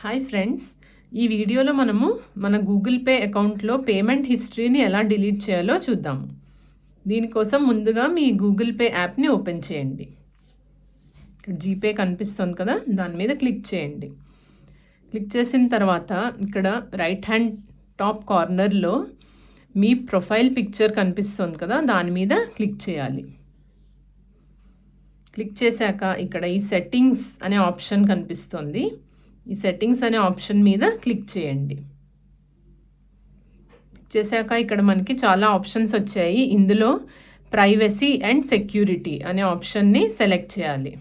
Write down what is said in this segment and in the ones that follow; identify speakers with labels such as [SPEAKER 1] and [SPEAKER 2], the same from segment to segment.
[SPEAKER 1] Hi friends ఈ వీడియోలో మనము మన గూగుల్ పే అకౌంట్లో పేమెంట్ హిస్టరీని ఎలా డిలీట్ చేయాలో చూద్దాము దీనికోసం ముందుగా మీ గూగుల్ పే యాప్ని ఓపెన్ చేయండి. ఇక్కడ జీపే కనిపిస్తుంది కదా దాని మీద క్లిక్ చేయండి. క్లిక్ చేసిన తర్వాత ఇక్కడ రైట్ హ్యాండ్ టాప్ కార్నర్లో మీ ప్రొఫైల్ పిక్చర్ కనిపిస్తుంది కదా దాని మీద క్లిక్ చేయాలి. క్లిక్ చేశాక ఇక్కడ ఈ సెట్టింగ్స్ అనే ఆప్షన్ కనిపిస్తుంది. ఈ సెట్టింగ్స్ అనే ఆప్షన్ మీద క్లిక్ చేయండి. క్లిక్ చేశాక ఇక్కడ మనకి చాలా ఆప్షన్స్ వచ్చాయి. ఇందులో ప్రైవసీ అండ్ సెక్యూరిటీ అనే ఆప్షన్ని సెలెక్ట్ చేయాలి.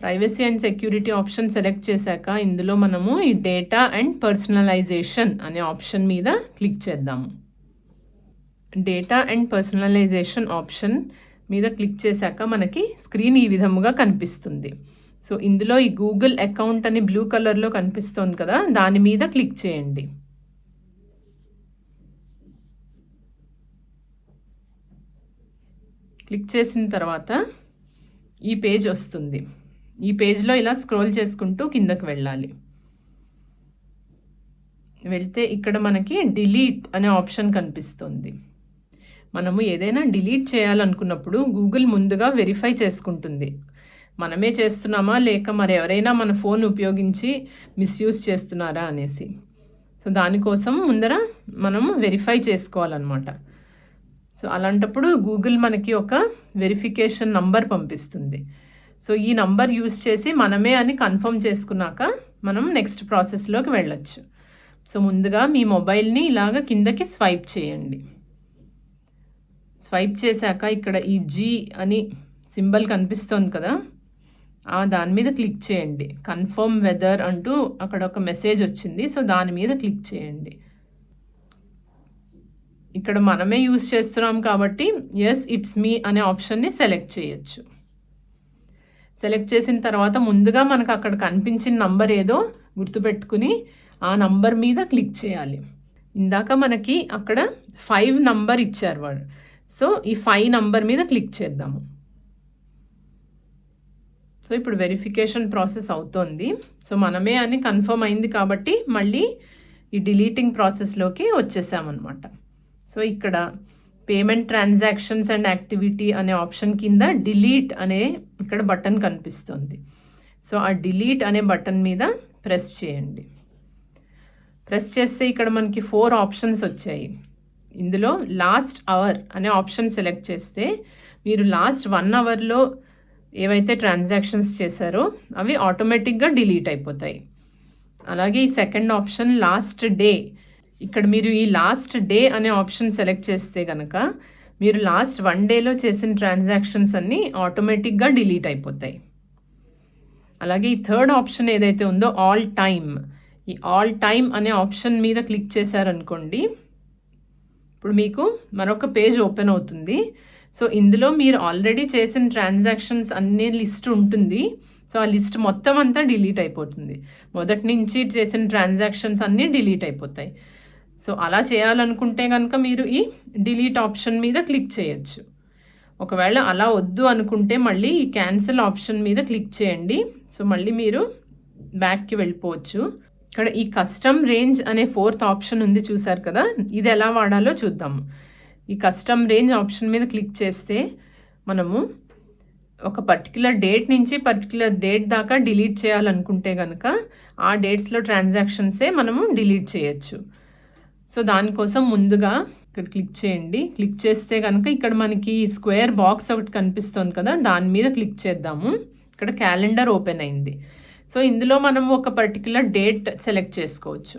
[SPEAKER 1] Privacy and security option select చేశాక ఇందులో మనము ఈ డేటా అండ్ పర్సనలైజేషన్ అనే ఆప్షన్ మీద క్లిక్ చేద్దాము. డేటా అండ్ పర్సనలైజేషన్ ఆప్షన్ మీద క్లిక్ చేశాక మనకి స్క్రీన్ ఈ విధముగా కనిపిస్తుంది. సో ఇందులో ఈ గూగుల్ అకౌంట్ అని బ్లూ కలర్లో కనిపిస్తోంది కదా దాని మీద క్లిక్ చేయండి. క్లిక్ చేసిన తర్వాత ఈ పేజ్ వస్తుంది. ఈ పేజ్లో ఇలా స్క్రోల్ చేసుకుంటూ కిందకు వెళ్ళాలి. వెళ్తే ఇక్కడ మనకి డిలీట్ అనే ఆప్షన్ కనిపిస్తుంది. మనము ఏదైనా డిలీట్ చేయాలనుకున్నప్పుడు గూగుల్ ముందుగా వెరిఫై చేసుకుంటుంది. మనమే చేస్తున్నామా? లేక మరి ఎవరైనా మన ఫోన్ ఉపయోగించి మిస్యూజ్ చేస్తున్నారా అనేసి. సో దానికోసం ముందర మనం వెరిఫై చేసుకోవాలన్నమాట. సో అలాంటప్పుడు గూగుల్ మనకి ఒక వెరిఫికేషన్ నంబర్ పంపిస్తుంది. సో ఈ నంబర్ యూస్ చేసి మనమే అని కన్ఫర్మ్ చేసుకున్నాక మనం నెక్స్ట్ ప్రాసెస్లోకి వెళ్ళొచ్చు. సో ముందుగా మీ మొబైల్ని ఇలాగ కిందకి స్వైప్ చేయండి. స్వైప్ చేశాక ఇక్కడ ఈ జీ అని సింబల్ కనిపిస్తోంది కదా? దాని మీద క్లిక్ చేయండి. కన్ఫర్మ్ వెదర్ అంటూ అక్కడ ఒక మెసేజ్ వచ్చింది. సో దాని మీద క్లిక్ చేయండి. ఇక్కడ మనమే యూస్ చేస్తున్నాం కాబట్టి ఎస్ ఇట్స్ మీ అనే ఆప్షన్ని సెలెక్ట్ చేయొచ్చు. సెలెక్ట్ చేసిన తర్వాత ముందుగా మనకు అక్కడ కనిపించిన నంబర్ ఏదో గుర్తుపెట్టుకుని ఆ నంబర్ మీద క్లిక్ చేయాలి. ఇందాక మనకి అక్కడ ఫైవ్ నంబర్ ఇచ్చారు వాడు. సో ఈ ఫైవ్ నంబర్ మీద క్లిక్ చేద్దాము. సో ఇప్పుడు వెరిఫికేషన్ ప్రాసెస్ అవుతోంది. సో మనమే అని కన్ఫర్మ్ అయింది కాబట్టి మళ్ళీ ఈ డిలీటింగ్ ప్రాసెస్లోకి వచ్చేసామన్నమాట. సో ఇక్కడ పేమెంట్ ట్రాన్సాక్షన్స్ అండ్ యాక్టివిటీ అనే ఆప్షన్ కింద డిలీట్ అనే ఇక్కడ బటన్ కనిపిస్తుంది. సో ఆ డిలీట్ అనే బటన్ మీద ప్రెస్ చేయండి. ప్రెస్ చేస్తే ఇక్కడ మనకి ఫోర్ ఆప్షన్స్ వచ్చాయి. ఇందులో లాస్ట్ అవర్ అనే ఆప్షన్ సెలెక్ట్ చేస్తే మీరు లాస్ట్ వన్ అవర్లో ఏవైతే ట్రాన్సాక్షన్స్ చేశారో అవి ఆటోమేటిక్గా డిలీట్ అయిపోతాయి. అలాగే ఈ సెకండ్ ఆప్షన్ లాస్ట్ డే ఇక్కడ మీరు ఈ లాస్ట్ డే అనే ఆప్షన్ సెలెక్ట్ చేస్తే కనుక మీరు లాస్ట్ వన్ డేలో చేసిన ట్రాన్సాక్షన్స్ అన్నీ ఆటోమేటిక్గా డిలీట్ అయిపోతాయి. అలాగే ఈ థర్డ్ ఆప్షన్ ఏదైతే ఉందో ఆల్ టైమ్ ఈ ఆల్ టైమ్ అనే ఆప్షన్ మీద క్లిక్ చేశారనుకోండి ఇప్పుడు మీకు మరొక పేజ్ ఓపెన్ అవుతుంది. సో ఇందులో మీరు ఆల్రెడీ చేసిన ట్రాన్సాక్షన్స్ అన్ని లిస్ట్ ఉంటుంది. సో ఆ లిస్ట్ మొత్తం అంతా డిలీట్ అయిపోతుంది. మొదటి నుంచి చేసిన ట్రాన్సాక్షన్స్ అన్నీ డిలీట్ అయిపోతాయి. సో అలా చేయాలనుకుంటే కనుక మీరు ఈ డిలీట్ ఆప్షన్ మీద క్లిక్ చేయొచ్చు. ఒకవేళ అలా వద్దు అనుకుంటే మళ్ళీ ఈ క్యాన్సిల్ ఆప్షన్ మీద క్లిక్ చేయండి. సో మళ్ళీ మీరు బ్యాక్కి వెళ్ళిపోవచ్చు. ఇక్కడ ఈ కస్టమ్ రేంజ్ అనే ఫోర్త్ ఆప్షన్ ఉంది చూసారు కదా? ఇది ఎలా వాడాలో చూద్దాము. ఈ కస్టమ్ రేంజ్ ఆప్షన్ మీద క్లిక్ చేస్తే మనము ఒక పర్టికులర్ డేట్ నుంచి పర్టికులర్ డేట్ దాకా డిలీట్ చేయాలనుకుంటే కనుక ఆ డేట్స్లో ట్రాన్సాక్షన్సే మనము డిలీట్ చేయొచ్చు. సో దానికోసం ముందుగా ఇక్కడ క్లిక్ చేయండి. క్లిక్ చేస్తే కనుక ఇక్కడ మనకి స్క్వేర్ బాక్స్ ఒకటి కనిపిస్తుంది కదా దాని మీద క్లిక్ చేద్దాము. ఇక్కడ క్యాలెండర్ ఓపెన్ అయింది. సో ఇందులో మనం ఒక పర్టికులర్ డేట్ సెలెక్ట్ చేసుకోవచ్చు.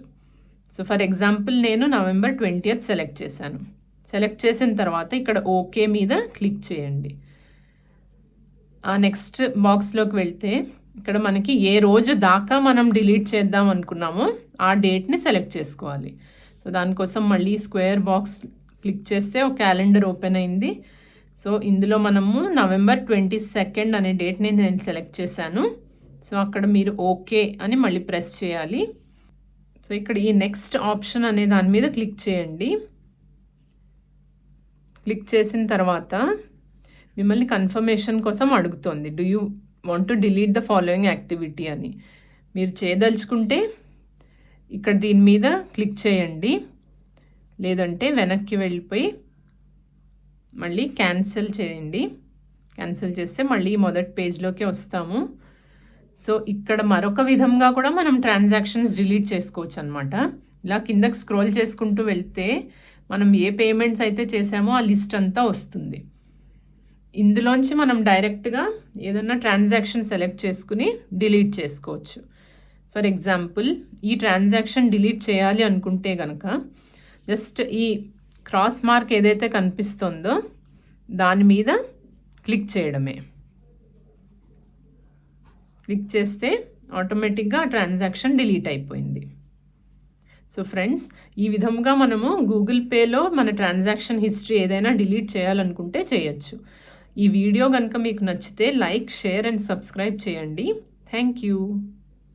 [SPEAKER 1] సో ఫర్ ఎగ్జాంపుల్ నేను నవంబర్ ట్వంటీయత్ సెలెక్ట్ చేశాను. సెలెక్ట్ చేసిన తర్వాత ఇక్కడ ఓకే మీద క్లిక్ చేయండి. ఆ నెక్స్ట్ బాక్స్లోకి వెళ్తే ఇక్కడ మనకి ఏ రోజు దాకా మనం డిలీట్ చేద్దాం అనుకున్నామో ఆ డేట్ని సెలెక్ట్ చేసుకోవాలి. సో దానికోసం మళ్ళీ స్క్వేర్ బాక్స్ క్లిక్ చేస్తే ఒక క్యాలెండర్ ఓపెన్ అయింది. సో ఇందులో మనము నవంబర్ ట్వంటీ సెకండ్ అనే డేట్ని నేను సెలెక్ట్ చేశాను. సో అక్కడ మీరు ఓకే అని మళ్ళీ ప్రెస్ చేయాలి. సో ఇక్కడ ఈ నెక్స్ట్ ఆప్షన్ అనే దాని మీద క్లిక్ చేయండి. క్లిక్ చేసిన తర్వాత మిమ్మల్ని కన్ఫర్మేషన్ కోసం అడుగుతోంది. Do you want to delete the following activity అని. మీరు చేయదలుచుకుంటే ఇక్కడ దీని మీద క్లిక్ చేయండి. లేదంటే వెనక్కి వెళ్ళిపోయి మళ్ళీ క్యాన్సిల్ చేయండి. క్యాన్సిల్ చేస్తే మళ్ళీ మొదటి పేజ్లోకి వస్తాము. సో ఇక్కడ మరొక విధంగా కూడా మనం ట్రాన్సాక్షన్స్ డిలీట్ చేసుకోవచ్చు అనమాట ఇలా కిందకి స్క్రోల్ చేసుకుంటూ వెళ్తే మనం ఏ పేమెంట్స్ అయితే చేసామో ఆ లిస్ట్ అంతా వస్తుంది. ఇందులోంచి మనం డైరెక్ట్గా ఏదన్నా ట్రాన్సాక్షన్ సెలెక్ట్ చేసుకుని డిలీట్ చేసుకోవచ్చు. ఫర్ ఎగ్జాంపుల్ ఈ ట్రాన్సాక్షన్ డిలీట్ చేయాలి అనుకుంటే కనుక జస్ట్ ఈ క్రాస్ మార్క్ ఏదైతే కనిపిస్తుందో దాని మీద క్లిక్ చేయడమే. క్లిక్ చేస్తే ఆటోమేటిక్గా ట్రాన్సాక్షన్ డిలీట్ అయిపోయింది. సో ఫ్రెండ్స్ ఈ విధంగా మనము గూగుల్ పేలో మన ట్రాన్సాక్షన్ హిస్టరీ ఏదైనా డిలీట్ చేయాలనుకుంటే చేయొచ్చు. ఈ వీడియో కనుక మీకు నచ్చితే లైక్ షేర్ అండ్ సబ్స్క్రైబ్ చేయండి. Thank you.